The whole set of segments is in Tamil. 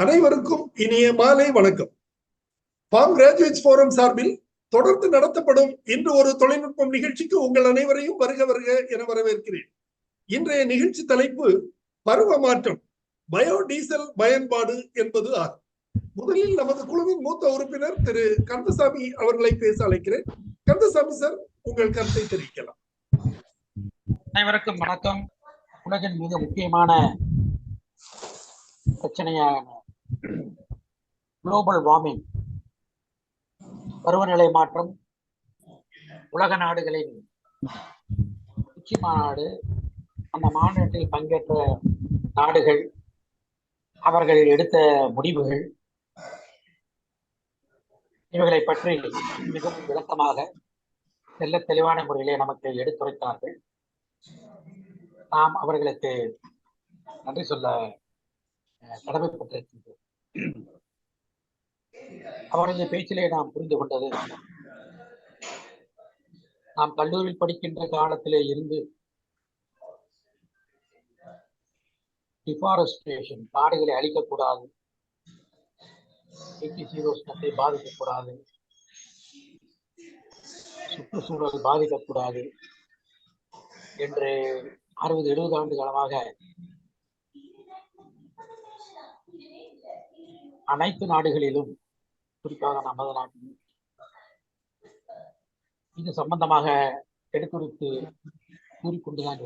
அனைவருக்கும் இனிய மாலை வணக்கம். பாம் கிராஜுவேட்ஸ் போரம் சார்பில் தொடர்ந்து நடத்தப்படும் இன்று ஒரு தொழில்நுட்பம் நிகழ்ச்சிக்கு உங்கள் அனைவரையும் வருக வருக என வரவேற்கிறேன். இன்றைய நிகழ்ச்சி தலைப்பு பருவ மாற்றம் பயோடீசல் பயன்பாடு என்பது ஆகும். முதலில் நமது குழுவின் மூத்த உறுப்பினர் திரு கந்தசாமி அவர்களை பேச அழைக்கிறேன். கந்தசாமி சார் உங்கள் கருத்தை தெரிவிக்கலாம். அனைவருக்கும் வணக்கம். உலகின் மிக முக்கியமான பிரச்சனையான குளோபல் வார்மிங் பருவநிலை மாற்றம் உலக நாடுகளின் உச்சி மாநாடு அந்த மாநாட்டில் பங்கேற்ற நாடுகள் அவர்கள் எடுத்த முடிவுகள் இவைகளை பற்றி மிகவும் விளக்கமாக செல்ல தெளிவான முறையிலே நமக்கு எடுத்துரைத்தார்கள். நாம் அவர்களுக்கு நன்றி சொல்ல கடமைப்பட்டிருக்கின்றோம். அவரது பேச்சிலே நாம் புரிந்து கொண்டது. நாம் கல்லூரியில் படிக்கின்ற காலத்திலே இருந்து டிஃபாரஸ்டேஷன் காடுகளை அழிக்கக்கூடாது. சீரோஷ்ணத்தை பாதிக்கக்கூடாது. சுற்றுச்சூழல் பாதிக்கக்கூடாது. என்று அறுபது எழுபது ஆண்டு காலமாக அனைத்து நாடுகளிலும் குறிப்பாக நமது நாட்டிலும் இது சம்பந்தமாக எடுத்துரைத்து கூறிக்கொண்டுதான்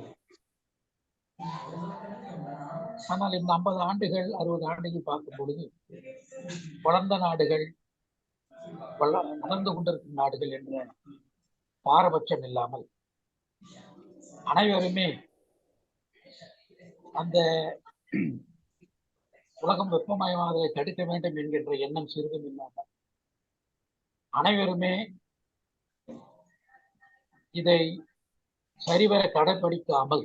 ஆனால் இந்த ஐம்பது ஆண்டுகள் அறுபது ஆண்டுகள் பார்க்கும் பொழுது வளர்ந்த நாடுகள் வளர்ந்து கொண்டிருக்கும் நாடுகள் என்ற பாரபட்சம் இல்லாமல் அனைவருமே அந்த உலகம் வெப்பமயமாவதை தடுக்க வேண்டும் என்கின்ற எண்ணம் சிறிதும் இல்லாமல் அனைவருமே இதை சரிவர கடைபிடிக்காமல்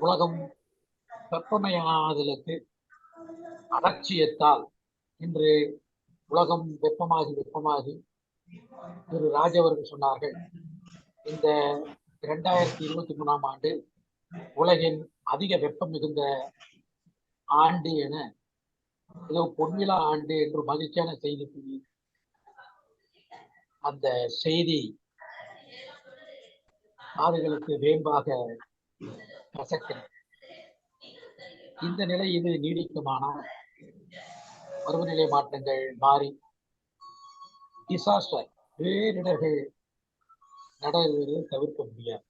உலகம் வெப்பமயமாதலுக்கு அலட்சியத்தால் இன்று உலகம் வெப்பமாகி வெப்பமாகி திரு ராஜ் அவர்கள் சொன்னார்கள். இந்த இரண்டாயிரத்தி இருபத்தி மூணாம் ஆண்டு உலகின் அதிக வெப்பம் மிகுந்த ஆண்டு என ஏதோ பொன்விழா ஆண்டு என்று மகிழ்ச்சியான செய்தி கூறி அந்த செய்தி காதுகளுக்கு வேம்பாக கசக்கிறது. இந்த நிலை இது நீடிக்குமானால் பருவநிலை மாற்றங்கள் மாறி டிசாஸ்டர் பேரிடர்கள் நடவதை தவிர்க்க முடியாது.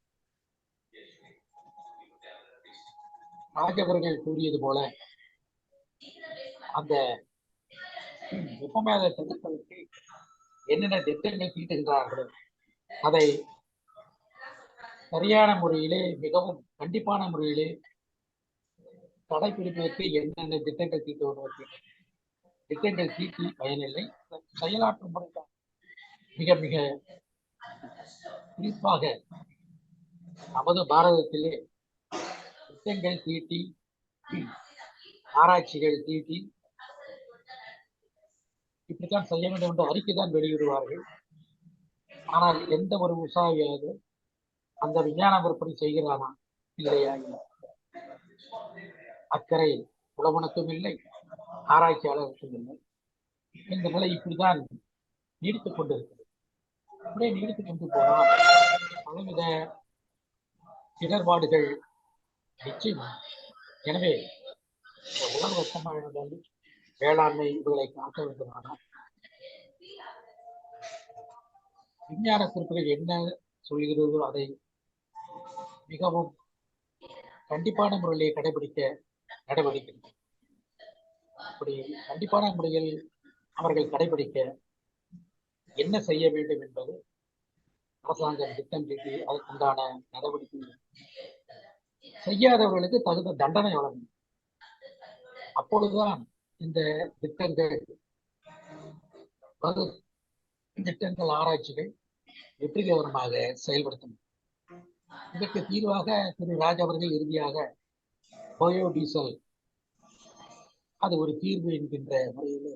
ராஜவர்கள் கூறியது போல அந்த வெப்பமேத தடுப்பதற்கு என்னென்ன திட்டங்கள் தீட்டுகின்றார்களோ அதை சரியான முறையிலே மிகவும் கண்டிப்பான முறையிலே கடைபிடிப்பதற்கு என்னென்ன திட்டங்கள் தீட்டுவதற்கு திட்டங்கள் தீட்டி பயனில்லை. செயலாற்றும் முறைதான் மிக மிக குறிப்பாக நமது பாரதத்திலே திட்டங்கள் தீட்டி ஆராய்ச்சிகள் தீட்டி இப்படித்தான் செய்ய வேண்டும் என்ற அறிக்கை தான் வெளியிடுவார்கள். ஆனால் எந்த ஒரு உசாவியாவது அந்த விஞ்ஞான விற்பனை செய்கிறானா? இல்லையா? இல்லை. அக்கறை உழவனுக்கும் இல்லை ஆராய்ச்சியாளருக்கும் இல்லை. இந்த நிலை இப்படிதான் நீடித்துக் கொண்டிருக்கிறது. அப்படியே நீடித்துக் கொண்டு போனால் பலவித இடர்பாடுகள் நிச்சயம். எனவே உலக வெப்பமயமாதல் வேளாண்மை இதுகளை காக்க வேண்டுமானால். விஞ்ஞான சிறப்புகள் என்ன சொல்கிறதோ அதை மிகவும் கண்டிப்பான முறையிலே கடைபிடிக்க நடவடிக்கை அப்படி கண்டிப்பான முறையில் அவர்கள் கடைபிடிக்க என்ன செய்ய வேண்டும் என்பது அரசாங்கம் திட்டம் தீட்டி அதற்குண்டான நடவடிக்கை செய்யாதவர்களுக்கு தகுந்த தண்டனை வழங்கும் அப்பொழுதுதான் இந்த திட்டங்கள் திட்டங்கள் ஆராய்ச்சிகள் வெற்றிகரமாக செயல்படுத்தும் இதற்கு தீர்வாக திரு ராஜ் அவர்கள் இறுதியாக பயோடீசல் அது ஒரு தீர்வு என்கின்ற முறையில்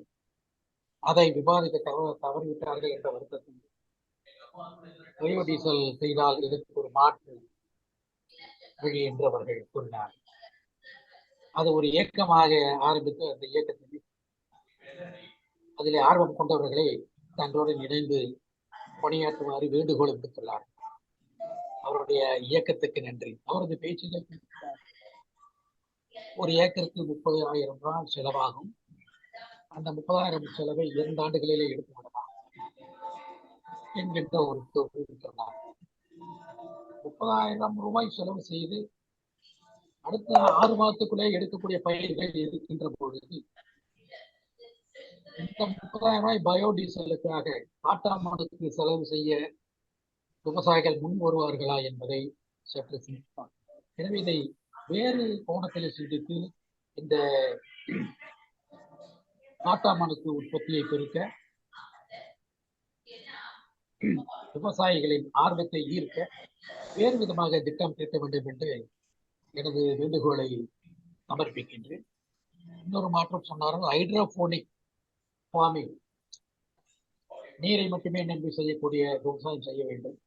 அதை விவாதிக்க தவ தவறிவிட்டார்கள் என்ற வருத்தத்தில் பயோடீசல் செய்தால் இதற்கு ஒரு மாற்று வழி என்று அவர்கள் கூறினார் அது ஒரு இயக்கமாக ஆரம்பித்து அந்த இயக்கத்தில் அதில் ஆர்வம் கொண்டவர்களை தன்னுடன் இணைந்து பணியாற்றுமாறு வேண்டுகோள் விடுத்துள்ளார். அவருடைய இயக்கத்துக்கு நன்றி. அவரது பேச்சில் ஒரு ஏக்கருக்கு முப்பது ஆயிரம் ரூபாய் செலவாகும். அந்த முப்பதாயிரம் செலவை இரண்டு ஆண்டுகளிலே எடுத்து விடலாம் என்கின்ற ஒரு முப்பதாயிரம் ரூபாய் செலவு செய்து அடுத்த ஆறு மாதத்துக்குள்ளே எடுக்கக்கூடிய பயிர்கள் இருக்கின்ற பொழுது இந்த முப்பதாயிரம் ரூபாய் பயோடீசலுக்காக காட்டாமனுக்கு செலவு செய்ய விவசாயிகள் முன் வருவார்களா என்பதை சற்று சிந்திப்பார். எனவே இதை வேறு கோணத்தில் சிந்தித்து இந்த காட்டாமனுக்கு உற்பத்தியை பெருக்க விவசாயிகளின் ஆர்வத்தை ஈர்க்க வேறு விதமாக திட்டம் தீர்க்க வேண்டும் என்று எனது வேண்டுகோளை சமர்ப்பிக்கின்றேன். இன்னொரு மாற்றம் சொன்னார்கள் ஹைட்ரோபோனிக் ஃபார்மிங் நீரை மட்டுமே நம்பி செய்யக்கூடிய விவசாயம் செய்ய வேண்டும்.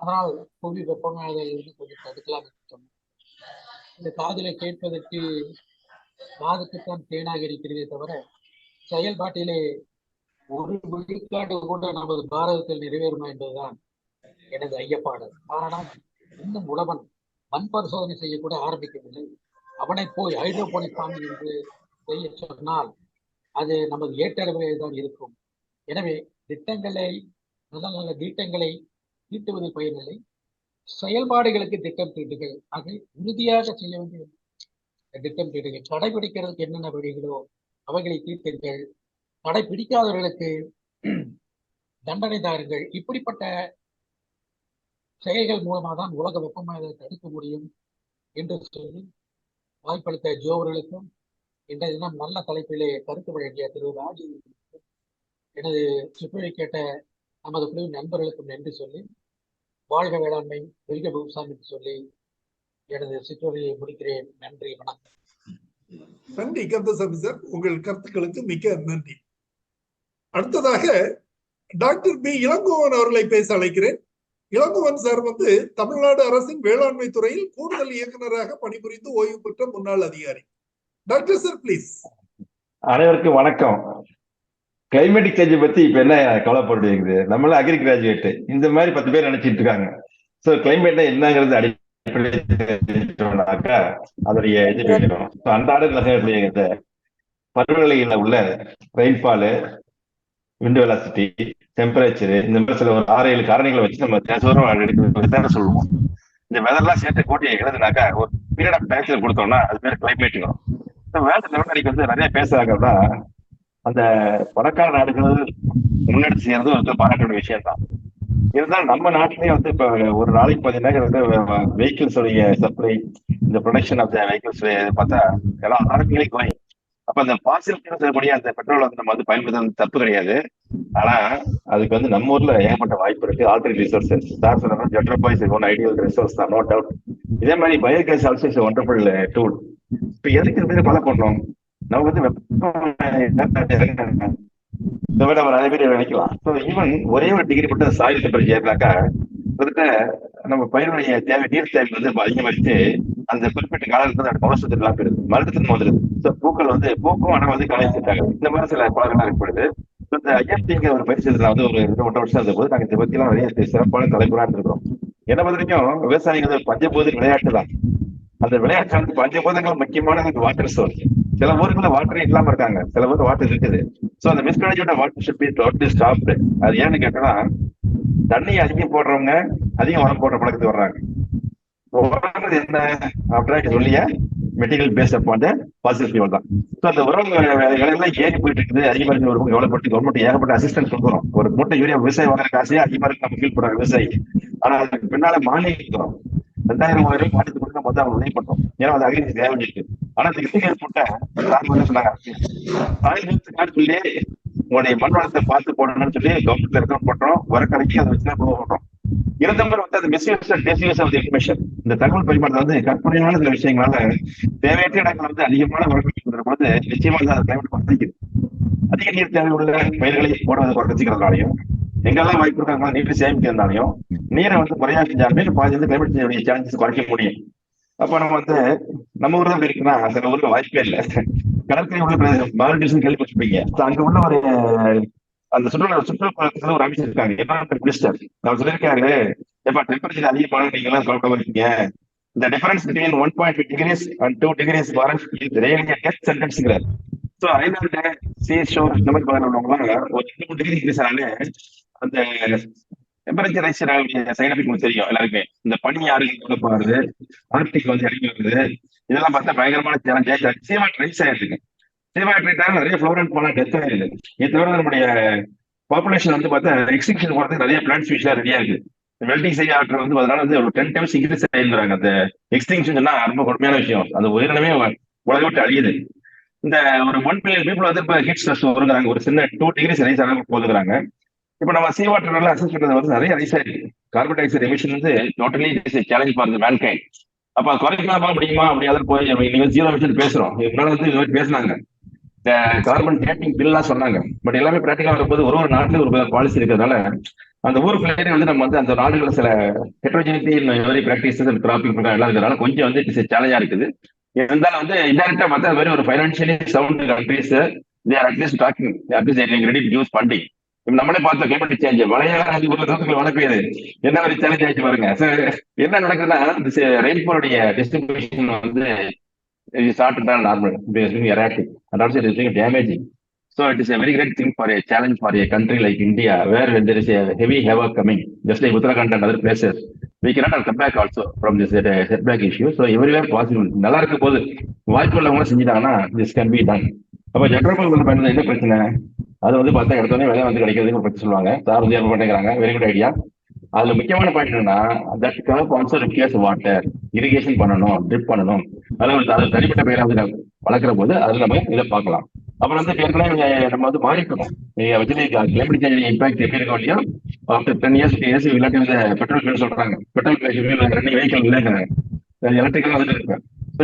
அதனால் புவி வெப்பமயதிலிருந்து கொஞ்சம் தடுக்கலாம் என்று இந்த காதலை கேட்பதற்கு காதுக்குத்தான் தேனாக இருக்கிறதே தவிர செயல்பாட்டிலே ஒரு விழுக்காடு கூட நமது பாரதத்தில் நிறைவேறுமா என்பதுதான் எனது ஐயப்பாடு. காரணம் இன்னும் உழவன் மண் பரிசோதனை செய்யக்கூட ஆரம்பிக்கவில்லை. அவனை போய் ஹைட்ரோபோனிக் ஃபார்மிங் என்று செய்ய சொன்னால் அது நமது ஏற்றளவிலே தான் இருக்கும். எனவே திட்டங்களை நல்ல நல்ல திட்டங்களை தீட்டுவதில் பயனில்லை. செயல்பாடுகளுக்கு திட்டம் தீட்டுகள். அதை உறுதியாக செய்ய வேண்டிய திட்டம் தீட்டுகள். கடைபிடிக்கிறதுக்கு என்னென்ன வழிகளோ அவைகளை தீர்த்தீர்கள் கடைபிடிக்காதவர்களுக்கு தண்டனை தாருங்கள். இப்படிப்பட்ட செயல்கள் மூலமாக தான் உலக வெப்பமயத்தை தடுக்க முடியும் என்று சொல்லி வாய்ப்பளித்த ஜோ அவர்களுக்கும் இன்றைய தினம் நல்ல தலைப்பிலே கருத்து வழங்கிய திரு ராஜீவ் எனது சுற்றுரை கேட்ட நமது குழுவின் நண்பர்களுக்கும் நன்றி சொல்லி வாழ்க வேளாண்மை வெல்க விவசாயம் என்று சொல்லி எனது சிற்றுரையை முடிக்கிறேன். நன்றி வணக்கம். நன்றி கந்தசாமி சார். உங்கள் கருத்துக்களுக்கு மிக்க நன்றி. அடுத்ததாக டாக்டர் பி. இளங்கோவன் அவர்களை பேச அழைக்கிறேன். இளங்கோவன் சார் வந்து தமிழ்நாடு அரசின் வேளாண்மை துறையில் கூடுதல் இயக்குநராக பணிபுரிந்து ஓய்வு பெற்ற முன்னாள் அதிகாரி. டாக்டர் சார் ப்ளீஸ் அனைவருக்கும் வணக்கம். கிளைமேட்டிக் சேஞ்ச் பத்தி இப்ப என்ன கவலைப்படுறது நம்மள அக்ரி கிராஜுவேட் இந்த மாதிரி பத்து பேர் நினைச்சிட்டு இருக்காங்க. சோ கிளைமேட்னா என்னங்கிறது அடிப்படைனாக்கா அதோடைய இது வேணும். அன்றாட பருவநிலையில உள்ள ரெயின்ஃபாலு விண்ட் வெலாசிட்டி டெம்பரேச்சர் இந்த மாதிரி சில ஒரு ஆறு ஏழு காரணிகளை வச்சு நம்ம தேசம் எடுக்கிறது சொல்லுவோம் இந்த வெதர்லாம் சேர்த்து கூட்டி எழுதுனாக்கா ஒரு பீரியட் ஆஃப் டைம்ஸ்ல கொடுத்தோம்னா அது பேர் கிளைமேட்டுங்க வேர்ல்டு லெவல் வந்து நிறைய பேசுறாங்கன்னா அந்த பணக்கார நாடுகள் முன்னெடுத்து செய்யறது ஒரு பாராட்ட விஷயம் தான் இருந்தாலும் நம்ம நாட்டிலேயே வந்து இப்ப ஒரு நாளைக்கு பார்த்தீங்கன்னா வெஹிக்கிள்ஸ் உடைய சப்ளை இந்த ப்ரொடக்ஷன் ஆஃப் த வெஹிக்கிள்ஸ் பார்த்தா எல்லாம் நாடுகளே குறையும். அப்ப அந்த பாசில் செய்யக்கூடிய அந்த பெட்ரோல் வந்து நம்ம வந்து பயன்படுத்துறது தப்பு கிடையாது ஆனா அதுக்கு வந்து நம்ம ஊர்ல ஏகப்பட்ட வாய்ப்பு இருக்கு ஆல்டர்னேட் ரிசோர்சஸ் சார் சொன்ன jatropha is one ideal resource தான் நோ டவுட் இதே மாதிரி biogas also is wonderful tool இப்ப எதுக்கு இந்த பல பண்றோம் நம்ம வந்து இதை விட நிறைய பேர் நினைக்கலாம் ஸோ ஈவன் ஒரே ஒரு டிகிரி மட்டும் சாயில் டெம்பரேச்சர் ஏறினாக்கா கிட்டத்தட்ட நம்ம பயிருடைய தேவை நீர் தேவை வந்து அதிகமாச்சு அந்த குறிப்பிட்ட காலத்துல அந்த மனசு எல்லாம் போயிடுது. மருத்துவம் வந்துடுது ஸோ பூக்கள் வந்து பூக்கும் ஆனா வந்து கலைச்சிட்டாங்க இந்த மாதிரி சில பழக்கங்கள் ஏற்படுது. இந்த ஐஎஃப்டிங்கிற ஒரு பயிற்சி வந்து ஒரு ரெண்டு ஒன்றரை வருஷம் இருந்த போது நாங்க இதை பத்தி எல்லாம் நிறைய சிறப்பான தலைப்புலாம் இருந்திருக்கோம் என்ன வரைக்கும் விவசாயிகள் பஞ்சபோது விளையாட்டு தான். அந்த விளையாட்டு வந்து பஞ்சபூதங்கள் முக்கியமான வாட்டர் சோர்ஸ் சில ஊருக்குள்ள வாட்டரே இல்லாம இருக்காங்க. சில ஊர் வாட்டர் இருக்குது. சோ அந்த mismanagement water ship totally stopped அது ஏன்னு கேட்டா தண்ணி அதிகம் போடுறவங்க அதிகம் உரம் போடுற பழக்கத்துக்கு வர்றாங்க. உரங்கிறது என்ன அப்படின்னு சொல்லிய மெட்டீரியல் பேஸ்ட் அப்பான் பாசிட்டிவ் ஃபியூல் தான். ஸோ அந்த உரம் விலையெல்லாம் ஏறி போயிட்டு இருக்குது அதிகமாக இருக்கு ஒரு எவ்வளவு பட்டு கவர்மெண்ட் ஏகப்பட்ட அசிஸ்டன்ஸ் கொடுக்குறோம். ஒரு மூட்டை யூரியா விவசாயம் வாங்குற காசையே அதிகமாக இருக்கு நம்ம ஃபீல் பண்றாங்க விவசாயி. ஆனா அதுக்கு பின்னால மானியம் ரெண்டாயிரம் மூவாயிரம் மானியத்து கொடுத்து மொத்தம் அவங்க உதவி பண்றோம். ஏன்னா அது அகிரி தேவை இருக்கு ஆனா இந்த கிருத்திகை போட்ட சொன்னாங்க காடு சொல்லி உங்களுடைய மண் வளத்தை பார்த்து போடணும்னு சொல்லி கவர்மெண்ட்ல இருக்கிற போட்டோம் வர கடைக்கு அதை வச்சு தான் போடுறோம். இருந்தவர் வந்து அந்த மிஸ்யூஸ் டெஸ்யூஸ் ஆஃப் இன்ஃபர்மேஷன் இந்த தகவல் பரிமாற்றம் வந்து கற்பனையான சில விஷயங்களால தேவையற்ற இடங்கள் வந்து அதிகமான வரக்கூடிய போது நிச்சயமா அந்த கிளைமேட் பாதிக்குது அதிக நீர் தேவை உள்ள பயிர்களை போடுவதை குறைச்சிக்கிறதுனாலையும் எங்கெல்லாம் வாய்ப்பு இருக்காங்களோ நீர் சேமிக்கிறதுனாலையும் நீரை வந்து குறையா செஞ்சாலுமே பாதி வந்து கிளைமேட் சேஞ்சுடைய சேலஞ்சஸ் குறைக்க முடியும். அப்ப நம்ம வந்து நம்ம ஊர்ல தான் இருக்குன்னா அந்த ஊர்ல வாய்ப்பே இல்ல. கடற்கரை உள்ள மால்டீவ்ஸ் கேள்விப்பட்டிருப்பீங்க. அங்க உள்ள ஒரு அந்த சுற்றுலா சுற்றுலாத்துல ஒரு அமைச்சர் இருக்காங்க என்வரன்மெண்ட் மினிஸ்டர். அவர் சொல்லியிருக்காரு எப்பா டெம்பரேச்சர் அதிகமான நீங்க எல்லாம் கவலைப்படாம இருக்கீங்க. இந்த difference between one point degrees and two degrees warrants really test சென்டென்ஸ்ங்கிறார் so island sea shore இந்த மாதிரி பார்க்கறவங்களாம் ஒரு ரெண்டு மூணு டிகிரி இன்க்ரீஸ் ஆனாலே அந்த டெம்பரேச்சர் ரைஸ் ஆகக்கூடிய சைட் எஃபெக்ட் உங்களுக்கு தெரியும் எல்லாருக்குமே. இந்த பனி ஆறு போறது ஆர்டிக் வந்து இறங்கி வருது. இதெல்லாம் பார்த்தா பயங்கரமான சேலஞ்ச் சீவாட் ரைஸ் ஆயிருக்கு சீவாட் நிறைய ஃப்ளோரன் போனா டெத் ஆயிருது இது தவிர நம்முடைய பாப்புலேஷன் வந்து பார்த்தா எக்ஸ்டிங்ஷன் போறதுக்கு நிறைய பிளான்ஸ் விஷயம் ரெடியா இருக்கு. மெல்டிங் செய்ய ஆற்றல் வந்து அதனால வந்து ஒரு டென் டைம்ஸ் இன்க்ரீஸ் ஆயிருந்துறாங்க அந்த எக்ஸ்டிங்ஷன் சொன்னா ரொம்ப கொடுமையான விஷயம். அந்த உயிரினமே உலக விட்டு அழியுது. இந்த ஒரு ஒன் பில்லியன் பீப்புள் வந்து இப்போ ஹீட் ஸ்ட்ரெஸ் வருங்கிறாங்க ஒரு சின்ன டூ டிகிரிஸ் ரைஸ் ஆக போதுங்கிறாங்க இப்போ நம்ம சீ வாட்டர் நல்லா அசஸ் பண்றது வந்து நிறைய ரைஸ் ஆயிருக்கு. கார்பன் டை ஆக்சைடு எமிஷன் வந்து டோட்டலி சேலஞ்ச் பாருங்க மேன்கைண்ட் அப்போ அது குறைக்கலாமா முடியுமா? அப்படியாவது போய் நம்ம இன்னைக்கு ஜீரோ எமிஷன் பேசுறோம். இதனால வந்து இது மாதிரி பேசினாங்க. இந்த கார்பன் டேட்டிங் பில்லாம் சொன்னாங்க. பட் எல்லாமே பிராக்டிகலா வரும்போது ஒரு ஒரு நாட்டுல ஒரு பாலிசி இருக்கிறதுனால அந்த ஊருக்குள்ளே வந்து நம்ம வந்து அந்த நாடுகள் சில heterogeneity very and cropping programme எல்லாம் இருக்கிறதுனால கொஞ்சம் வந்து இட்ஸ் சேலஞ்சா இருக்குது. இருந்தாலும் வந்து இன்டெரக்டா பார்த்தா வெறும் ஒரு financially sound countries there at least talking at least ready use funding இப்ப நம்மளே பார்த்தோம் கிளைமேட் சேஞ்ச் மழையால ஒரு தூரத்துக்கு மழை என்ன மாதிரி சேலஞ்ச் ஆயிடுச்சு பாருங்க. என்ன நடக்குதுன்னா இந்த ரெயின்போருடைய டிஸ்ட்ரிபியூஷன் வந்து ஷார்ட் தான் normal erratic and also it is damaging So it is a very great thing for a challenge for a country like India, where there is a heavy havoc coming, just like Uttarakhand and other places. We cannot come back also from this uh, setback issue. So everywhere possible. நல்லா இருக்க போது வாய்ப்பு உள்ளவங்க செஞ்சுட்டாங்கன்னா this கேன் be done. அப்ப ஜென்ரல் பண்ணது என்ன பிரச்சனை அது வந்து பார்த்தா எடுத்தோடனே வேலை வந்து கிடைக்கிறதுக்கு சொல்லுவாங்க சார் வந்து ஏற்ப வெரி குட் ஐடியா அதுல முக்கியமான பாயிண்ட் என்னன்னா that curve also requires water irrigation பண்ணணும் ட்ரிப் பண்ணணும் அதாவது அது தனிப்பட்ட பெயரை வந்து வளர்க்குற போது அதுல நம்ம இதை பார்க்கலாம். அப்புறம் வந்து ஏற்கனவே நம்ம வந்து மாறிக்கணும் நீங்க வச்சு கிளைமேட் சேஞ்ச் இம்பாக்ட் எப்படி இருக்கும் இல்லையா? ஆஃப்டர் டென் இயர்ஸ் இயர்ஸ் இல்லாட்டி வந்து பெட்ரோல் பில் சொல்றாங்க. பெட்ரோல் ரெண்டு வெஹிக்கல் இல்லைங்கிறாங்க. எலக்ட்ரிக்கல் வந்து இருக்கு.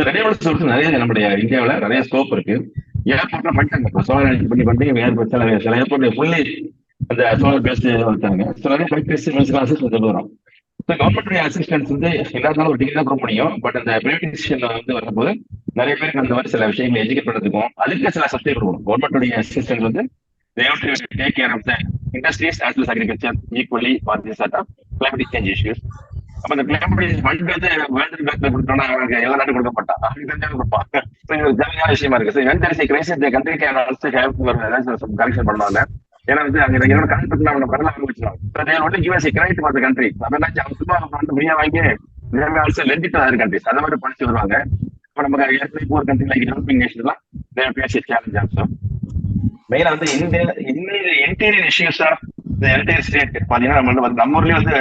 ரெனியூவல் சோர்ஸ் நிறைய நம்முடைய இந்தியாவில் நிறைய ஸ்கோப் இருக்கு. ஏர்போர்ட்ல பண்ணிட்டாங்க. சோலார் எனர்ஜி பண்ணி பண்ணி ஏர்போர்ட் சில சில ஏர்போர்ட் ஃபுல்லி அந்த சோலார் பேஸ்ட் வந்துட்டாங்க. ஸோ நிறைய ஃபேக்டரிஸ் அசிஸ்டன்ஸ் வரும் கவர்மெண்ட் அசிஸ்டன்ஸ் வந்து எல்லாருனாலும் ஒரு டிகிரி தான் கொடுக்க முடியும். பட் அந்த பிரைவேடைசேஷன் வந்து வரும்போது நிறைய பேருக்கு அந்த மாதிரி சில விஷயங்களை எஜுகேட் பண்ணுறதுக்கும் அதுக்கு சில சப்ஜெக்ட் கொடுக்கணும். கவர்மெண்ட்டுடைய அசிஸ்டன்ஸ் வந்து take care of the industries as well agriculture equally for this add of change issues அப்ப அந்த கிளைமேட் ஃபண்ட் வந்து வேர்ல்டு பேங்க்ல கொடுத்தோம்னா அவங்களுக்கு எல்லா நாட்டும் கொடுக்க மாட்டான் அவங்களுக்கு தெரிஞ்சா கொடுப்பாங்க. விஷயமா இருக்கு. So when there is crisis the country can also have correction பண்ணுவாங்க. ஏன்னா வந்து அங்க என்னோட கணக்கு நம்ம கடல ஆரம்பிச்சிடும் வந்து யூஎஸ் கிரைட் ஃபார் கண்ட்ரி அப்ப என்ன சும்மா வந்து ஃப்ரீயா வாங்கி ஆல்சோ லெண்டிட் அதர் கண்ட்ரிஸ் அந்த மாதிரி படிச்சு வருவாங்க. இப்ப நமக்கு ஏற்கனவே போர் கண்ட்ரி லைக் டெவலப்பிங் நேஷன்லாம் பேசி சேலஞ்ச் ஆல்சோ மெயினா வந்து இந்த இந்த interior issues of entire state பாத்தீங்கன்னா நம்ம வந்து நம்ம ஊர்லயே வந்து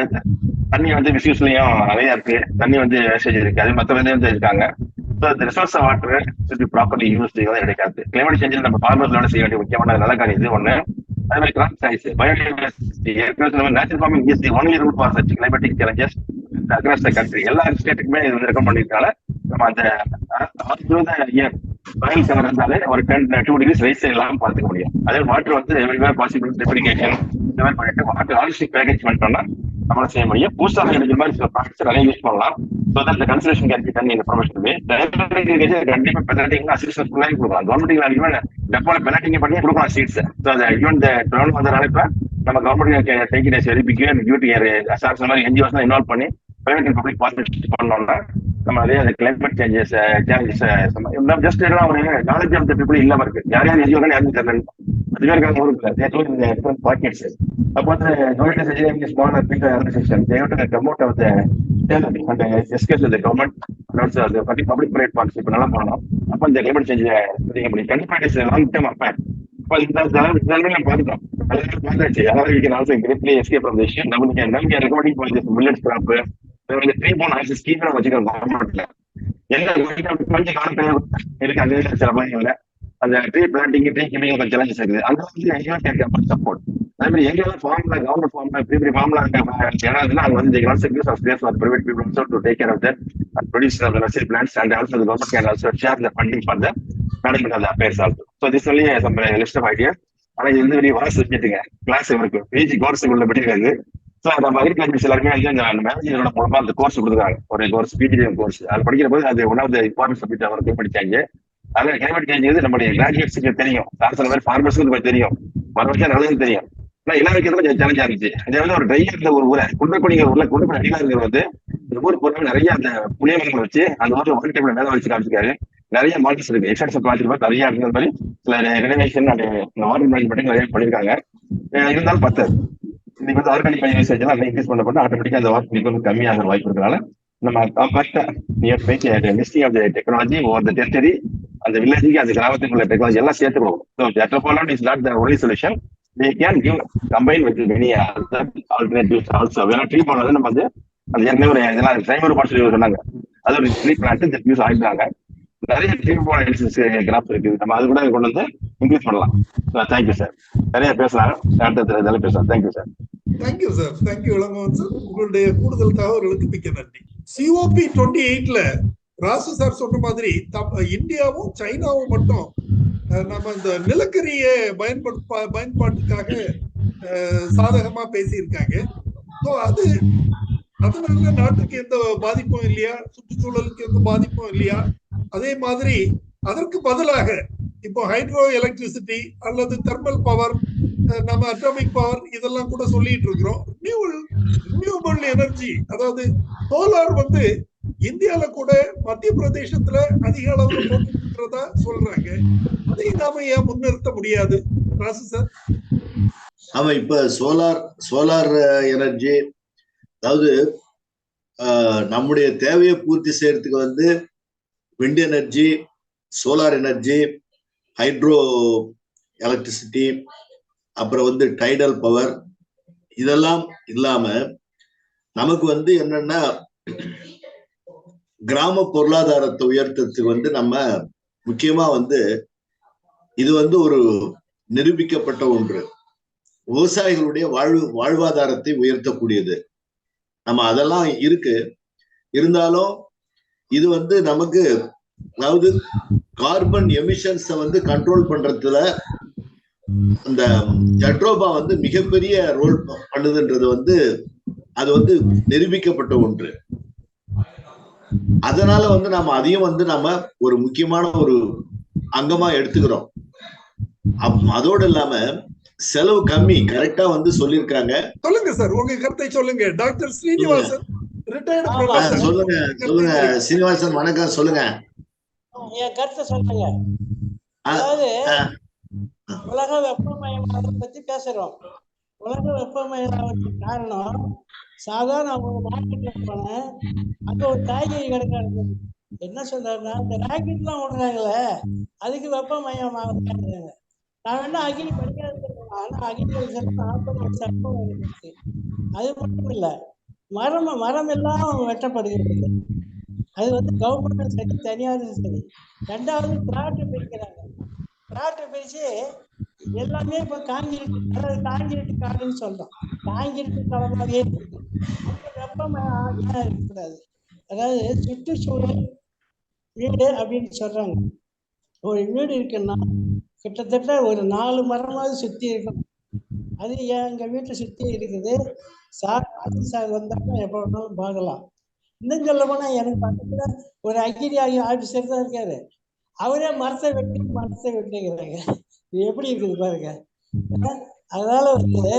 தண்ணி வந்து மிஸ்யூஸ்லயும் நிறைய இருக்கு. தண்ணி வந்து வேஸ்டேஜ் இருக்கு. அது மத்த வந்து இருக்காங்க. ஸோ இந்த ரிசோர்ஸ் வாட்டர் ஷுட் யூஸ் தான் கிடைக்காது. கிளைமேட் சேஞ்சில் நம்ம ஃபார்மர்ஸோட செய்ய வேண்டிய முக்கியமான நல்ல காரியம் இது. ஒண்ணு அதே மாதிரி crop size biodiversity natural farming is the only route for such climatic challenges across the country எல்லா ஸ்டேட்டுக்குமே இது வந்து ரெக்கமெண்ட் பண்ணிருக்காங்க நம்ம அந்த இயர் பயில் கவர் இருந்தாலே ஒரு டென் டூ டிகிரிஸ் ரைஸ் இல்லாமல் பார்த்துக்க முடியும். அதே வாட்டர் வந்து எவ்ரிவேர் பாசிபிள் ரெப்ளிகேஷன் இந்த மாதிரி பண்ணிட்டு வாட்டர் ஆலிஸ்டிக் பேக்கேஜ் பண்ணிட்டோம்னா நம்மளால செய்ய முடியும். பூஸ்டாக கிடைக்கிற மாதிரி சில ப்ராடக்ட்ஸ் நிறைய யூஸ் பண்ணலாம். So that consultation can be done இந்த ப்ரொஃபஷனல் வே கண்டிப்பா பெனால்டிங் அசிஸ்டன்ஸ் ஃபுல்லாக கொடுக்கலாம். கவர்மெண்ட் அதிகமாக டெப்போல பெனால்டிங் பண்ணி கொடுக்கலாம் சீட்ஸ் ஸோ அதை ஈவன் இந்த ட்ரோன் வந்தனால நம்ம government take it very big duty SARS மாதிரி என்ஜிஓஸ் இன்வால்வ் பண்ணி பிரைவேட் அண்ட் பப்ளிக் பார்ட்னர்ஷிப் பண்ணோம்னா நம்ம அதே அந்த கிளைமேட் சேஞ்சஸ் சேலஞ்சஸ் ஜஸ்ட் எல்லாம் ஒரு நாலேஜ் ஆஃப் த பீப்புள் இல்லாம இருக்கு. யார் யார் என்ஜிஓ யாருமே தெரியல அதுவே இருக்காங்க ஊருக்கு பாக்கெட்ஸ் அப்போ வந்து government engineering small big organisation they have to come out of the the government அது பப்ளிக் பப்ளிக் பிரைவேட் பார்ட்னர்ஷிப் நல்லா பண்ணணும் அப்போ இந்த கிளைமேட் சேஞ்ச் அதிகம் பண்ணி கண்டிப்பா இட்ஸ் லாங் டேர்ம் அப்பேன் இந்த நிலைமை நம்ம பார்த்துட்டோம் அதெல்லாம் பார்த்தாச்சு. அதாவது we can also greatly escape from this நமக்கு நமக்கு recommending for this millet crop three phone access scheme வச்சுக்கிறோம் கவர்மெண்ட்ல எந்த கொஞ்சம் காலம் இருக்கு அது சில அந்த ட்ரீ பிளான்டிங் ட்ரீ கிமிங் கொஞ்சம் சேலஞ்சஸ் இருக்குது அந்த வந்து எங்கேயும் கேட்க சப்போர்ட் அதே மாதிரி எங்கேயாவது ஃபார்ம்ல கவர்மெண்ட் ஃபார்ம்ல பெரிய பெரிய ஃபார்ம்ல ஏன்னா அது வந்து also gives of space for private people also to take care of that and produce the nursery plans and also the government can also share the funding for the management of affairs also so this only some list of ideas ஆனா இது வந்து பெரிய வார கிளாஸ் இருக்கு பிஜி கோர்ஸ் உள்ள படிக்கிறது ஸோ நம்ம அக்ரிகல்ச்சர்ஸ் எல்லாருமே வந்து அந்த மேனேஜரோட மூலமா அந்த கோர்ஸ் கொடுத்துருக்காங்க ஒரு கோர்ஸ் பிடிஎம் கோர்ஸ் அது படிக்கிற போது அது one of the important subject அவருக்கு படிச்சாங்க. அதனால கிளைமேட் சேஞ்ச் வந்து நம்மளுடைய கிராஜுவேட்ஸுக்கு தெரியும். சார் சொன்ன மாதிரி ஃபார்மர்ஸுக்கு தெரியும். மறுபடியும் நல்லதும் தெரியும். ஆனா எல்லா வைக்கிறது கொஞ்சம் சேலஞ்சா இருந்துச்சு அதே வந்து ஒரு ட்ரையா ஒரு ஊரை குன்றக்குடிங்கிற ஊர்ல குன்றக்குடி அடிகாரங்கள் வந்து இந்த ஊர் பொருள் நிறைய அந்த புளிய மரங்களை வச்சு அந்த ஊர்ல ஒன் டைம்ல மேல வச்சு காமிச்சிருக்காரு. நிறைய மாடல்ஸ் இருக்கு. எக்ஸாக்ஸ் பார்த்துட்டு நிறைய இருக்கிற மாதிரி சில ரெனோவேஷன் அந்த வாட்டர் மேனேஜ்மெண்ட் நிறைய பண்ணிருக்காங்க. இருந்தாலும் பத்தாது இன்னைக்கு வந்து ஆர்கானிக் யூசேஜ் எல்லாம் இன்க்ரீஸ் பண்ண பண்ண ஆட்டோமேட்டிக்கா அந்த வாட்டர் வந்து கம்மியாகிற வாய்ப்பு இருக்கிறனால நம்ம காம்பாக்டா near by listing of the technology over the territory அந்த வில்லேஜுக்கு அந்த கிராமத்துக்குள்ள டெக்னாலஜி எல்லாம் சேர்த்து கொடுக்கணும் is not the only solution they can give combine with many alternatives also வேணா ட்ரீ பண்ணது நம்ம வந்து அது ஏற்கனவே ஒரு இதெல்லாம் ட்ரைவர் பார்ட் சொல்லி சொன்னாங்க. அது ஒரு ட்ரீ பிளான்ட் யூஸ் ஆகிட்டாங்க நிறைய ட்ரீ போன கிராஃப் இருக்குது. நம்ம அது கூட கொண்டு வந்து இன்க்ரீஸ் பண்ணலாம். தேங்க்யூ சார் நிறைய பேசலாம். அடுத்த இதெல்லாம் பேசலாம். Thank you sir thank you sir thank you Ilangovan sir உங்களுடைய கூடுதல் தகவல்களுக்கு மிக்க நன்றி. சிஓபி டுவெண்ட்டி எயிட்ல ராசு சார் சொன்ன மாதிரி இந்தியாவும் சைனாவும் மட்டும் நம்ம இந்த நிலக்கரியை பயன்படுத்த பயன்பாட்டுக்காக சாதகமா பேசியிருக்காங்க ஸோ அது அதனால நாட்டுக்கு எந்த பாதிப்பும் இல்லையா சுற்றுச்சூழலுக்கு எந்த பாதிப்பும் இல்லையா அதே மாதிரி அதற்கு பதிலாக இப்போ ஹைட்ரோ எலக்ட்ரிசிட்டி அல்லது தெர்மல் பவர் நம்ம அட்டாமிக் பவர் இதெல்லாம் கூட சொல்லிட்டு இருக்கிறோம் ரினியூவபிள் எனர்ஜி அதாவது சோலார் வந்து இந்தியால கூட மத்திய பிரதேசத்துல அதிக அளவுல போட்டு சொல்றாங்க. அதை நாம ஏன் முன்னிறுத்த முடியாது? ராசு சார். ஆமா இப்ப சோலார் சோலார் எனர்ஜி அதாவது நம்முடைய தேவையை பூர்த்தி செய்யறதுக்கு வந்து wind energy solar energy hydro electricity அப்புறம் வந்து டைடல் பவர் இதெல்லாம் இல்லாம நமக்கு வந்து என்னன்னா கிராம பொருளாதாரத்தை உயர்த்துறதுக்கு வந்து நம்ம முக்கியமா வந்து இது வந்து ஒரு நிரூபிக்கப்பட்ட ஒன்று. விவசாயிகளுடைய வாழ்வு வாழ்வாதாரத்தை உயர்த்தக்கூடியது. நம்ம அதெல்லாம் இருக்கு. இருந்தாலும் இது வந்து நமக்கு அதாவது கார்பன் எமிஷன்ஸை வந்து கண்ட்ரோல் பண்றதுல அந்த ஜட்ரோபா வந்து மிகப்பெரிய ரோல் பண்ணுதுன்றது வந்து அது வந்து நிரூபிக்கப்பட்ட ஒன்று. அதனால வந்து நம்ம அதையும் வந்து நம்ம ஒரு முக்கியமான ஒரு அங்கமா எடுத்துக்கிறோம். அதோடு இல்லாம செலவு கம்மி கரெக்டா வந்து சொல்லியிருக்காங்க. சொல்லுங்க சார் உங்க கருத்தை சொல்லுங்க. டாக்டர் ஸ்ரீனிவாசன் சொல்லுங்க சொல்லுங்க. சீனிவாசன் வணக்கம் சொல்லுங்க. என் கருத்தை சொல்லுங்க. அதாவது. உலக வெப்பமயமாதலை பத்தி பேசுறோம். உலக வெப்பமயமாவதற்கு காரணம் சாதாரண அவங்க மார்க்கெட்ல போனேன் அங்க ஒரு காய்கறி கடைக்காரங்க என்ன சொல்றாருன்னா இந்த ராக்கெட் எல்லாம் விடுறாங்களே அதுக்கு வெப்பமயமாகுதுங்கிறாங்க நான் வேணா அகிலி படிக்காது ஆனா அகிலிகல்ச்சர் நாற்பது சட்டம் இருக்கு அது மட்டும் இல்ல. மரம் மரம் எல்லாம் வெட்டப்படுகிறது. அது வந்து கவர்மெண்ட்டும் சரி தனியாரும் சரி. ரெண்டாவது பிளாட்டு பிரிக்கிறாங்க. பிளாட்டு பிரிச்சு எல்லாமே இப்ப காங்கிரீட் அதாவது காங்கிரீட் காடுன்னு சொல்றோம். காங்கிரீட் தளமாவே இருக்கு. வெப்பம் இருக்கக்கூடாது. அதாவது சுற்றுச்சூழல் வீடு அப்படின்னு சொல்றாங்க. ஒரு வீடு இருக்குன்னா கிட்டத்தட்ட ஒரு நாலு மரமாவது சுத்தி இருக்கணும். அது எங்க வீட்டை சுத்தி இருக்குது? சார் ஆட்சி சார் வந்தாலும் எப்போ வேணாலும் பார்க்கலாம். இன்னும் சொல்ல போனா எனக்கு பக்கத்துல ஒரு அக்கிரி ஆபீசர் தான் இருக்காரு. அவரே மரத்தை வெட்டி மரத்தை வெட்டிக்கிறாங்க இது எப்படி இருக்குது பாருங்க. அதனால வந்து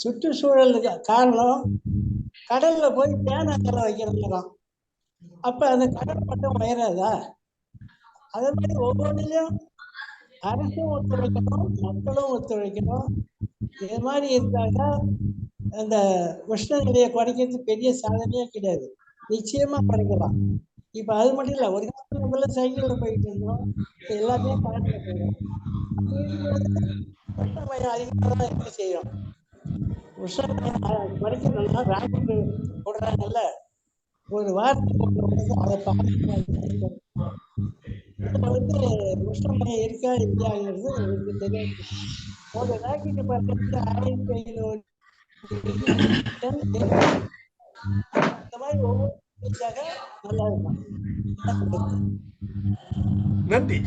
சுற்றுச்சூழலுக்கு காரணம் கடல்ல போய் பேனாக்களை வைக்கிறதுலாம் அப்ப அந்த கடல் மட்டம் உயராதா அதே மாதிரி ஒவ்வொன்றிலையும் அரசும் ஒத்துழைக்கணும் மக்களும் ஒத்துழைக்கணும். இது மாதிரி இருந்தாக்கா அந்த உஷ்ணநிலையை குறைக்கிறது பெரிய சாதனையே கிடையாது. நிச்சயமா குறைக்கலாம். இப்ப அது மட்டும் இல்ல ஒரு காலத்துல நம்மள சைக்கிள்ல போயிட்டு இருந்தோம். இப்ப எல்லாமே கரண்ட்ல போயிடும். அதிகமாக தான் இருக்க செய்யும்? உஷ்ணமயம் போடுறாங்கல்ல. ஒரு வாரத்துக்கு ஒன்று அதை பார்த்து வந்து உஷ்ணமயம் இருக்கா இல்லையாங்கிறது எனக்கு தெரியாது. ஒரு ராக்கெட் பார்க்கறது ஆயிரத்தி ஐநூறு. நன்றி.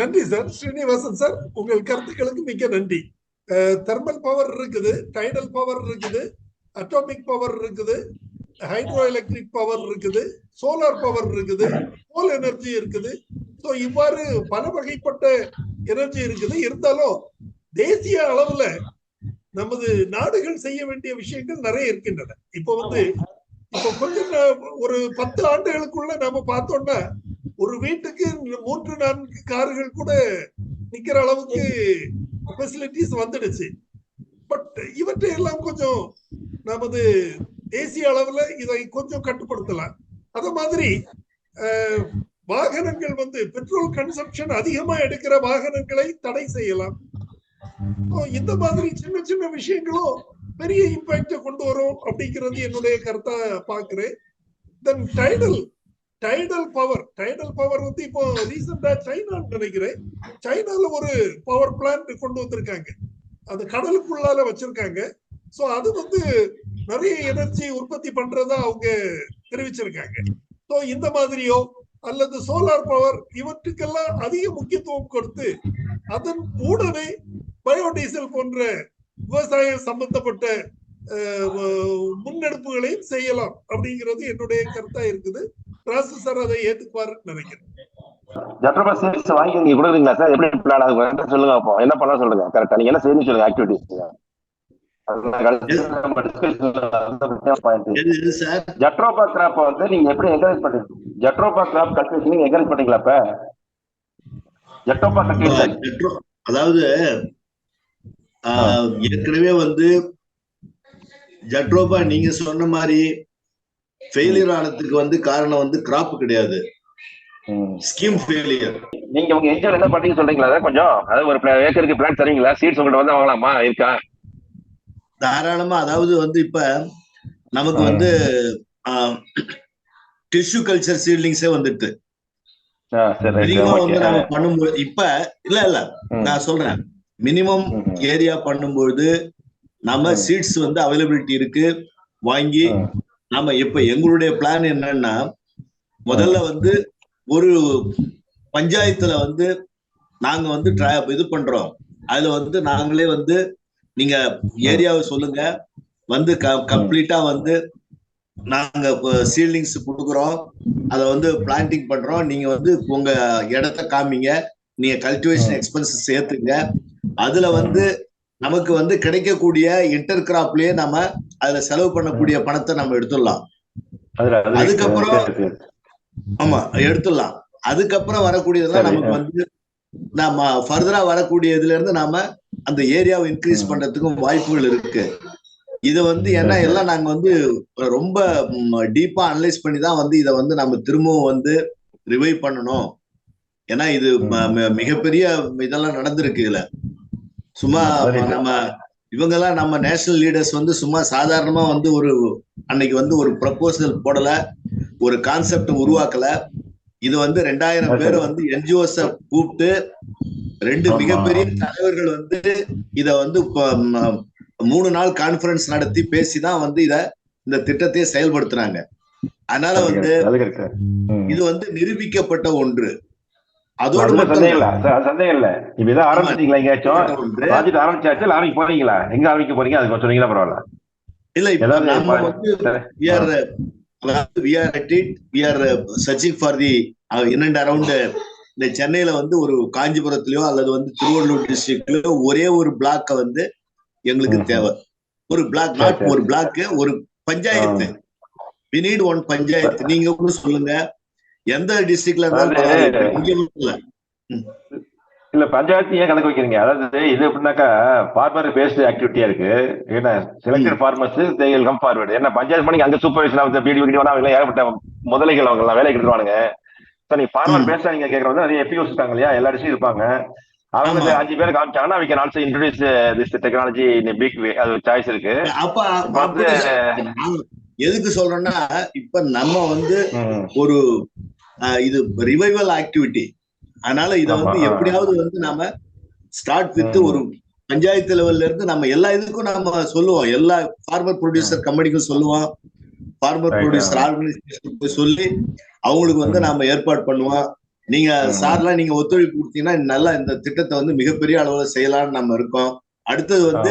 நன்றி சார். ஸ்ரீனிவாசன் சார் உங்கள் கருத்துக்களுக்கு மிக்க நன்றி. தெர்மல் பவர் இருக்குது டைடல் பவர் இருக்குது அட்டாமிக் பவர் இருக்குது ஹைட்ரோ எலக்ட்ரிக் பவர் இருக்குது சோலார் பவர் இருக்குது கோல் எனர்ஜி இருக்குது. ஸோ இவ்வாறு பல வகைப்பட்ட எனர்ஜி இருக்குது. இருந்தாலும் தேசிய அளவுல நமது நாடுகள் செய்ய வேண்டிய விஷயங்கள் நிறைய இருக்கின்றன. இப்போ வந்து இப்போ கொஞ்சம் ஒரு பத்து ஆண்டுகளுக்குள்ள நாம பார்த்தோம்னா ஒரு வீட்டுக்கு மூன்று நான்கு கார்கள் கூட நிக்கிற அளவுக்கு ஃபெசிலிட்டிஸ் வந்துடுச்சு. பட் இவற்றை எல்லாம் கொஞ்சம் நமது தேசிய அளவுல இதை கொஞ்சம் கட்டுப்படுத்தலாம். அத மாதிரி வாகனங்கள் வந்து பெட்ரோல் கன்சம்ஷன் அதிகமா எடுக்கிற வாகனங்களை தடை செய்யலாம். இந்த மாதிரி சின்ன சின்ன விஷயங்களும் பெரிய இம்பாக்ட கொண்டு வரும் அப்படிங்கிறது என்னுடைய கருத்தா பாக்குறேன். Then tidal tidal power tidal power வந்து இப்போ ரீசெண்டா சைனான்னு நினைக்கிறேன். சைனால ஒரு பவர் பிளான்ட் கொண்டு வந்திருக்காங்க. அது கடலுக்குள்ளால வச்சிருக்காங்க. சோ அது வந்து நிறைய எனர்ஜி உற்பத்தி பண்றதா அவங்க தெரிவிச்சிருக்காங்க. சோ இந்த மாதிரியோ அல்லது சோலார் பவர் இவற்றுக்கெல்லாம் அதிக முக்கியத்துவம் கொடுத்து அதன் கூடவே பயோடீசல் போன்ற விவசாயம் சம்பந்தப்பட்ட முன்னெடுப்புகளையும் செய்யலாம் அப்படிங்கிறது என்னுடைய கருத்தா இருக்குது. ராசு சார் அதை ஏத்துக்குவாருன்னு நினைக்கிறேன். ஜட்ரோபா சீட்ஸ் வாங்கி நீங்க கொடுக்குறீங்களா சார்? எப்படி பிளான் ஆகும் சொல்லுங்க அப்போ. என்ன பண்ணலாம் சொல்லுங்க? கரெக்டா நீங்க என்ன செய்யணும் சொல்லுங்க ஆக்டிவிட்டிஸ் ஜட்ரோபா கிராப் வந்து நீங்க எப்படி என்கரேஜ் பண்றீங்க? ஜட்ரோபா கிராப் கல்டிவேஷன் நீங்க என்கரேஜ் பண்றீங்களா இப்ப ஜட்ரோபா கல்டிவேஷன் அதாவது ஏற்கனவே வந்து ஜட்ரோபா நீங்க சொன்ன மாதிரி ஃபெயிலியர் ஆனதுக்கு வந்து காரணம் வந்து கிராப் கிடையாது. ஸ்கீம் ஃபெயிலியர் நீங்க உங்க என்ஜினியர் என்ன பண்றீங்க சொல்றீங்களா? கொஞ்சம் அதாவது ஒரு ஏக்கருக்கு பிளான் தரீங்களா? சீட்ஸ் உங்கள்ட்ட வந்து வாங்கலாமா? இருக்கா? தாராளமா அதாவது வந்து இப்ப நமக்கு வந்து டிஷ்யூ கல்ச்சர் சீட்லிங்ஸே வந்துட்டு. வந்து நம்ம பண்ணும்போது இப்ப இல்ல இல்ல. நான் சொல்றேன். மினிமம் ஏரியா பண்ணும்போது நம்ம. சீட்ஸ் வந்து அவைலபிலிட்டி இருக்கு. வாங்கி நாம இப்ப எங்களுடைய பிளான் என்னன்னா முதல்ல வந்து ஒரு பஞ்சாயத்துல வந்து நாங்க வந்து இது பண்றோம். அதுல வந்து நாங்களே வந்து நீங்க ஏரியாவை சொல்லுங்க. வந்து கம்ப்ளீட்டா வந்து நாங்க சீல்டிங்ஸ் கொடுக்குறோம். அதை வந்து பிளான்டிங் பண்றோம். நீங்க வந்து உங்க இடத்த காமிங்க. நீங்க கல்டிவேஷன் எக்ஸ்பென்சஸ் சேர்த்துங்க. அதுல வந்து நமக்கு வந்து கிடைக்கக்கூடிய இன்டர் கிராப்லயே நம்ம அதுல செலவு பண்ணக்கூடிய பணத்தை நம்ம எடுத்துடலாம். அதுக்கப்புறம். ஆமா எடுத்துடலாம். அதுக்கப்புறம் வரக்கூடியதெல்லாம் நமக்கு வந்து நாம ஃபர்தரா வரக்கூடிய இதுல இருந்து நாம அந்த ஏரியாவை இன்க்ரீஸ். பண்றதுக்கும் வாய்ப்புகள் இருக்கு. இது வந்து ஏன்னா. எல்லாம் நாங்க வந்து ரொம்ப டீப்பா அனலைஸ் பண்ணி தான் வந்து இதை வந்து நம்ம திரும்பவும் வந்து ரிவைவ் பண்ணணும். ஏன்னா இது மிகப்பெரிய இதெல்லாம் நடந்திருக்கு இதுல. சும்மா. நம்ம இவங்கெல்லாம் நம்ம நேஷனல் லீடர்ஸ் வந்து சும்மா சாதாரணமா வந்து ஒரு அன்னைக்கு வந்து ஒரு ப்ரப்போசல் போடல ஒரு கான்செப்ட் உருவாக்கல இது வந்து ரெண்டாயிரம். பேர் வந்து என்ஜிஓஸ் கூப்பிட்டு ரெண்டு. மிகப்பெரிய தலைவர்கள் வந்து இத வந்து மூணு நாள் கான்ஃபரன்ஸ் நடத்தி பேசிதான் வந்து இத இந்த திட்டத்தை செயல்படுத்துறாங்க அதனால அது வந்து. இது வந்து நிரூபிக்கப்பட்ட ஒன்று அதோடு சந்தேகம் இல்ல. அது சந்தேகம் இல்ல. இப்ப இதை ஆரம்பிச்சிட்டீங்களா எங்கேயாச்சும். ப்ராஜெக்ட் ஆரம்பிச்சாச்சு ஆரம்பிக்க போறீங்களா? எங்க ஆரம்பிக்க போறீங்க? அதுக்கு கொஞ்சம் சொன்னீங்கன்னா பரவாயில்ல. இல்ல இப்ப நம்ம வந்து for the uh, in and around இந்த சென்னையில வந்து ஒரு காஞ்சிபுரத்திலயோ அல்லது வந்து திருவள்ளூர் டிஸ்ட்ரிக்ட்லயோ ஒரே ஒரு பிளாக்க வந்து எங்களுக்கு. தேவை. ஒரு பிளாக் நாட். ஒரு பிளாக் ஒரு பஞ்சாயத்து. need one panchayat. நீங்க கூட சொல்லுங்க. எந்த டிஸ்ட்ரிக்ட்ல இல்ல. பஞ்சாயத்து ஏன் கணக்கு வைக்கிறீங்க? அதாவது இது எப்படின்னாக்கா ஃபார்மர் பேஸ்டு ஆக்டிவிட்டியா இருக்கு. என்ன selected farmers they'll come forward என்ன பஞ்சாயத்து பண்ணி அங்க சூப்பர்வைசர் வந்து பிடி பிடி அவங்க ஏகப்பட்ட முதலைகள் அவங்க எல்லாம் வேலைக்கு எடுத்துருவானுங்க. சார் நீங்க ஃபார்மர். பேஸ்டா நீங்க கேட்கறது நிறைய எபியூஸ் இருக்காங்க இல்லையா? எல்லா டிஸ்ட்ரிக்ட் இருப்பாங்க. அவங்க. அஞ்சு பேர் காமிச்சாங்கன்னா uh, this technology in a big way. அது சாய்ஸ் இருக்கு. அப்ப வந்து நான் எதுக்கு சொல்றேன்னா இப்ப நம்ம வந்து ஒரு இது ரிவைவல் ஆக்டிவிட்டி அதனால இத வந்து. எப்படியாவது வந்து நாம ஸ்டார்ட் வித். ஒரு பஞ்சாயத்து லெவல்ல இருந்து நம்ம எல்லா இதுக்கும் நம்ம சொல்லுவோம் எல்லா ஃபார்மர் ப்ரொடியூசர் கம்பெனிக்கும் சொல்லுவோம் ஃபார்மர் ப்ரொடியூசர். ஆர்கனைசேஷன் போய் சொல்லி அவங்களுக்கு வந்து. நாம ஏற்பாடு பண்ணுவோம் நீங்க. சார்லாம் நீங்க ஒத்துழைப்பு கொடுத்தீங்கன்னா நல்லா இந்த திட்டத்தை வந்து மிகப்பெரிய அளவுல செய்யலாம்னு நம்ம இருக்கோம் அடுத்தது வந்து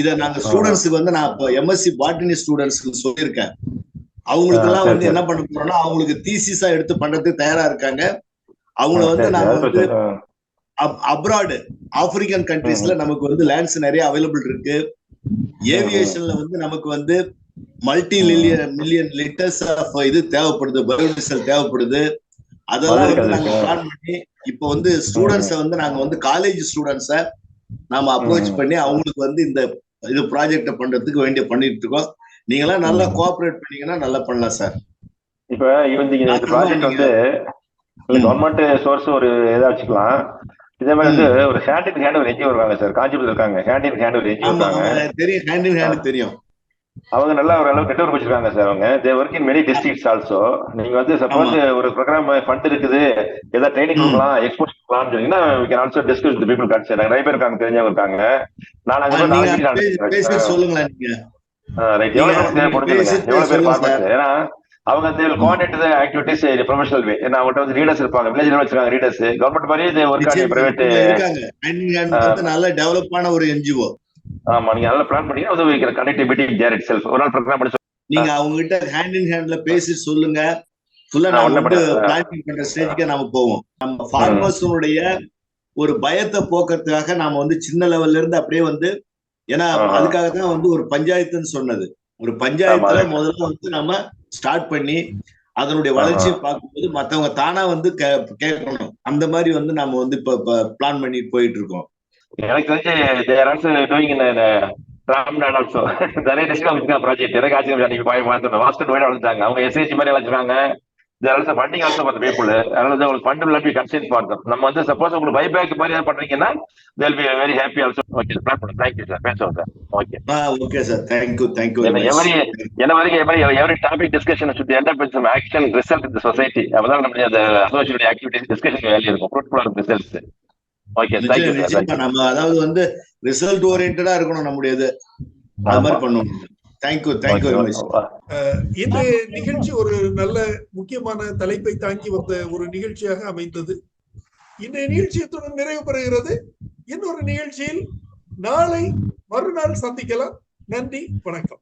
இத நாங்க ஸ்டூடெண்ட்ஸுக்கு வந்து நான் இப்போ எம்எஸ்சி பாட்டனி ஸ்டூடெண்ட்ஸ்க்கு சொல்லியிருக்கேன் அவங்களுக்கு எல்லாம் வந்து. என்ன பண்ண போறோம்னா அவங்களுக்கு தீசிஸா எடுத்து பண்றதுக்கு தயாரா இருக்காங்க அவங்கள வந்து நாங்க வந்து. அப்ராடு ஆப்பிரிக்கன் கண்ட்ரீஸ்ல நமக்கு வந்து லேண்ட்ஸ் நிறைய அவைலபிள் இருக்கு ஏவியேஷன்ல வந்து நமக்கு வந்து multi million million litres of இது தேவைப்படுது பயோடீசல் தேவைப்படுது அதெல்லாம் வந்து நாங்க. பிளான் பண்ணி இப்போ வந்து ஸ்டூடெண்ட்ஸை வந்து நாங்க வந்து காலேஜ் ஸ்டூடெண்ட்ஸை நாம அப்ரோச். பண்ணி அவங்களுக்கு வந்து இந்த இது ப்ராஜெக்ட பண்றதுக்கு வேண்டிய பண்ணிட்டு இருக்கோம் நீங்க எல்லாம் நல்லா. கோஆபரேட் பண்ணீங்கன்னா நல்லா பண்ணலாம் சார் இப்ப இந்த அப்புறமா ப்ராஜெக்ட் வந்து. கவர்மெண்ட் சோர்ஸ் ஒரு இதா வச்சுக்கலாம். இதே மாதிரி வந்து ஒரு ஹேண்ட் இன் ஹேண்ட் ஒரு என்ஜிஓ வருவாங்க சார் காஞ்சிபுரத்தில் இருக்காங்க. ஹேண்ட் இன் ஹேண்ட் ஒரு என்ஜிஓ இருக்காங்க ஆமா, தெரியும். ஹேண்ட் இன் ஹேண்ட் தெரியும். அவங்க நல்லா ஒரு அளவு நெட்ஒர்க் வச்சிருக்காங்க சார் அவங்க. They work in many districts also நீங்க வந்து சப்போஸ் ஒரு ப்ரோக்ராம் ஃபண்ட் இருக்குது. ஏதாவது ட்ரைனிங். கொடுக்கலாம் எக்ஸ்போர்ட் கொடுக்கலாம்னு சொன்னீங்கன்னா can also discuss with the people காட்டு சார் நிறைய பேர் இருக்காங்க தெரிஞ்சவங்க இருக்காங்க. நான் அங்க போய் சொல்லுங்களேன் ஏன்னா அவங்க தேவை கோஆர்டினேட் ஆக்டிவிட்டிஸ் ப்ரொஃபஷனல் வே ஏன்னா அவங்கள்ட்ட வந்து லீடர்ஸ் இருப்பாங்க. வில்லேஜ் வச்சிருக்காங்க லீடர்ஸ் கவர்மெண்ட் மாதிரியே இது ஒர்க் ஆன் நிச்சயமா பிரைவேட் நல்ல டெவலப்பான ஒரு என்ஜிஓ ஆமா நீங்க நல்லா பிளான் பண்ணி அது வைக்கிற connective meeting there itself ஒரு நாள் ப்ரோக்ராம் பண்ணி நீங்க அவங்க கிட்ட ஹேண்ட் இன் ஹேண்ட்ல பேசி சொல்லுங்க. ஃபுல்லா. பிளானிங் பண்ற ஸ்டேஜ்க்கு நாம போவோம். நம்ம ஃபார்மர்ஸுடைய ஒரு பயத்தை போக்குறதுக்காக நாம வந்து சின்ன லெவல்ல இருந்து அப்படியே வந்து ஏன்னா. அதுக்காக தான் வந்து ஒரு பஞ்சாயத்துன்னு சொன்னது. ஒரு பஞ்சாயத்துல. முதல்ல வந்து நம்ம ஸ்டார்ட் பண்ணி அதனுடைய வளர்ச்சியை பார்க்கும்போது மத்தவங்க தானா வந்து கேட்கணும். அந்த மாதிரி வந்து நம்ம வந்து இப்ப பிளான் பண்ணிட்டு போயிட்டு இருக்கோம் எனக்கு தெரிஞ்சு ராம்நாட் ஆல்சோ நிறைய வச்சிருக்காங்க ப்ராஜெக்ட் எனக்கு ஆச்சரியம் நீங்க பாய் மாத்தணும் வளர்த்தாங்க அவங்க எஸ்ஐசி மாதிரி வச்சிருக்காங்க there also funding also for people அதனால உங்களுக்கு ஃபண்ட் them நம்ம வந்து சப்போஸ் உங்களுக்கு பைபேக் மாதிரி ஏதாவது பண்றீங்கன்னா they'll be very happy also okay plan பண்ணுங்க. தேங்க்யூ சார் பேசுவோம் sir okay okay sir thank you thank you every என்ன வரைக்கும் every every topic discussion some action result in the society. அப்பதான் நம்மளுடைய அந்த அசோசியேட் ஆக்டிவிட்டிஸ் டிஸ்கஷன் வேல்யூ இருக்கும். ஃப்ரூட்ஃபுல்லாக results okay thank you sir நம்ம அதாவது வந்து ரிசல்ட் ஓரியன்டா இருக்கணும் நம்முடையது. அது மாதிரி பண்ணுவோம் தேங்க்யூ தேங்க்யூ இன்றைய நிகழ்ச்சி ஒரு நல்ல முக்கியமான தலைப்பை தாங்கி வந்த ஒரு நிகழ்ச்சியாக அமைந்தது. இன்றைய நிகழ்ச்சி இத்துடன் நிறைவு பெறுகிறது? இன்னொரு நிகழ்ச்சியில் நாளை மறுநாள் சந்திக்கலாம். நன்றி வணக்கம்.